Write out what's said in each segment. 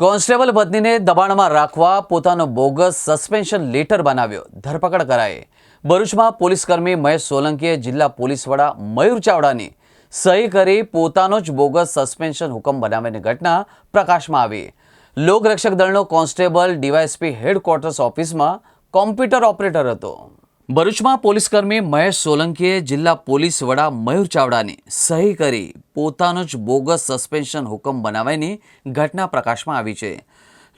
Constable પત્નીને દબાણમાં રાખવા પોતાનો બોગસ સસ્પેન્શન લેટર બનાવ્યો. ધરપકડ કરાઈ. ભરૂચમાં પોલીસકર્મી મહેશ સોલંકીએ જિલ્લા પોલીસ વડા મયુર ચાવડાની સહી કરી પોતાનો જ બોગસ સસ્પેન્શન હુકમ બનાવવાની ઘટના પ્રકાશમાં આવી. લોકરક્ષક દળનો કોન્સ્ટેબલ ડીવાયએસપી હેડક્વાર્ટર્સ ઓફિસમાં કોમ્પ્યુટર ઓપરેટર હતો. ભરૂચમાં પોલીસકર્મી મહેશ સોલંકીએ જિલ્લા પોલીસ વડા મયુર ચાવડાની સહી કરી પોતાનો જ બોગસ સસ્પેન્શન હુકમ બનાવવાની ઘટના પ્રકાશમાં આવી છે.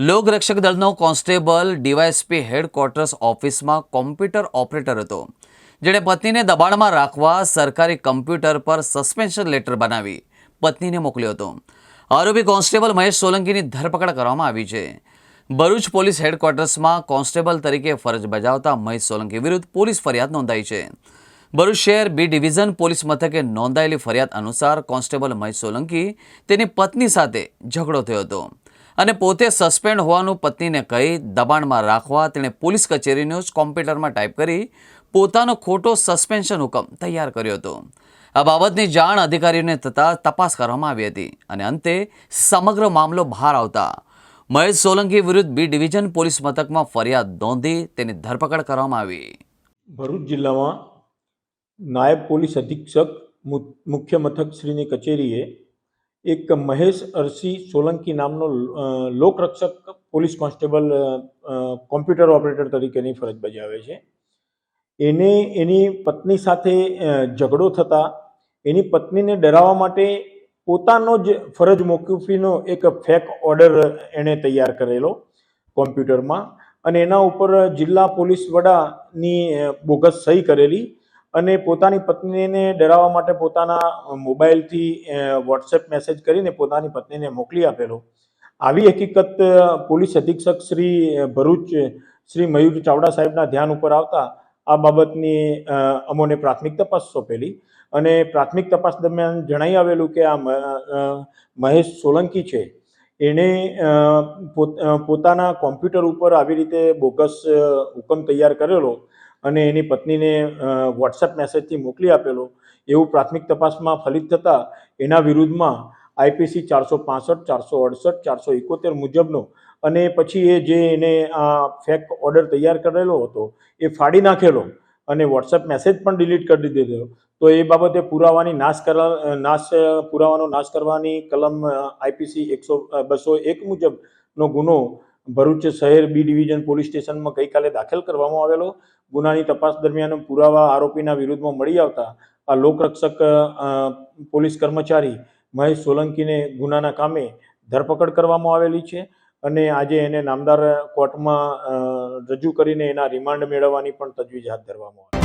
લોકરક્ષક દળનો કોન્સ્ટેબલ ડીવાયએસપી હેડક્વાર્ટર્સ ઓફિસમાં કોમ્પ્યુટર ઓપરેટર હતો. જેણે પત્નીને દબાણમાં રાખવા સરકારી કમ્પ્યુટર પર સસ્પેન્શન લેટર બનાવી પત્નીને મોકલ્યો હતો. આરોપી કોન્સ્ટેબલ મહેશ સોલંકીની ધરપકડ કરવામાં આવી છે. ભરૂચ પોલીસ હેડક્વાર્ટર્સમાં કોન્સ્ટેબલ તરીકે ફરજ બજાવતા મહેશ સોલંકી વિરુદ્ધ પોલીસ ફરિયાદ નોંધાઈ છે. ભરૂચ શહેર બી ડિવિઝન પોલીસ મથકે નોંધાયેલી ફરિયાદ અનુસાર કોન્સ્ટેબલ મહેશ સોલંકી તેની પત્ની સાથે ઝઘડો થયો હતો અને પોતે સસ્પેન્ડ હોવાનું પત્નીને કહી દબાણમાં રાખવા તેણે પોલીસ કચેરીનો જ કોમ્પ્યુટરમાં ટાઈપ કરી પોતાનો ખોટો સસ્પેન્શન હુકમ તૈયાર કર્યો હતો. આ બાબતની જાણ અધિકારીઓને થતાં તપાસ કરવામાં આવી હતી અને અંતે સમગ્ર મામલો બહાર આવતા મહેશ સોલંકી વિરુદ્ધ બી ડિવિઝન પોલીસ મથકમાં ફરિયાદ નોંધી તેની ધરપકડ કરવામાં આવી. ભરૂચ જિલ્લામાં નાયબ પોલીસ અધિક્ષક મુખ્ય મથક શ્રીની કચેરીએ એક મહેશ અરસી સોલંકી નામનો લોકરક્ષક પોલીસ કોન્સ્ટેબલ કોમ્પ્યુટર ઓપરેટર તરીકેની ફરજ બજાવે છે. એને, એની પત્ની સાથે ઝઘડો થતાં એની પત્નીને ડરાવવા માટે પોતાનો જ ફરજ મોકૂફીનો એક ફેક ઓર્ડર એણે તૈયાર કરેલો કોમ્પ્યુટરમાં. અને એના ઉપર જિલ્લા પોલીસ વડાની બોગસ સહી કરેલી અને પોતાની પત્નીને ડરાવવા માટે પોતાના મોબાઈલથી વોટ્સએપ મેસેજ કરીને પોતાની પત્નીને મોકલી આપેલો. આવી હકીકત પોલીસ અધિક્ષક શ્રી ભરૂચ, શ્રી મયુર ચાવડા સાહેબના ધ્યાન ઉપર આવતા આ બાબતની અમોને પ્રાથમિક તપાસ સોંપેલી અને પ્રાથમિક તપાસ દરમિયાન જણાઈ આવેલું કે આ મહેશ સોલંકી છે એણે પોત- પોતાના કોમ્પ્યુટર ઉપર આવી રીતે બોગસ હુકમ તૈયાર કરેલો અને એની પત્નીને વોટ્સએપ મેસેજથી મોકલી આપેલો, એવું પ્રાથમિક તપાસમાં ફલિત થતાં એના વિરુદ્ધમાં આઈપીસી ચારસો પાસઠ, ચારસો અડસઠ, ચારસો એકોતેર મુજબનો. અને પછી એ જે એને આ ફેક ઓર્ડર તૈયાર કરેલો હતો, એ ફાડી નાખેલો અને વોટ્સએપ મેસેજ પણ ડિલીટ કરી દીધેલો તો એ બાબતે પુરાવાની નાશ કરવા નાશ, પુરાવાનો નાશ કરવાની કલમ આઈપીસી એકસો બસો એક મુજબનો ગુનો ભરૂચ શહેર બી ડિવિઝન પોલીસ સ્ટેશનમાં ગઈકાલે દાખલ કરવામાં આવેલો. ગુનાની તપાસ દરમિયાન પુરાવા આરોપીના વિરુદ્ધમાં મળી આવતા આ લોકરક્ષક પોલીસ કર્મચારી મહેશ સોલંકીને ગુનાના કામે ધરપકડ કરવામાં આવેલી છે અને આજે એને નામદાર કોર્ટમાં રજૂ કરીને એના રિમાન્ડ મેળવવાની પણ તજવીજ હાથ ધરવામાં આવી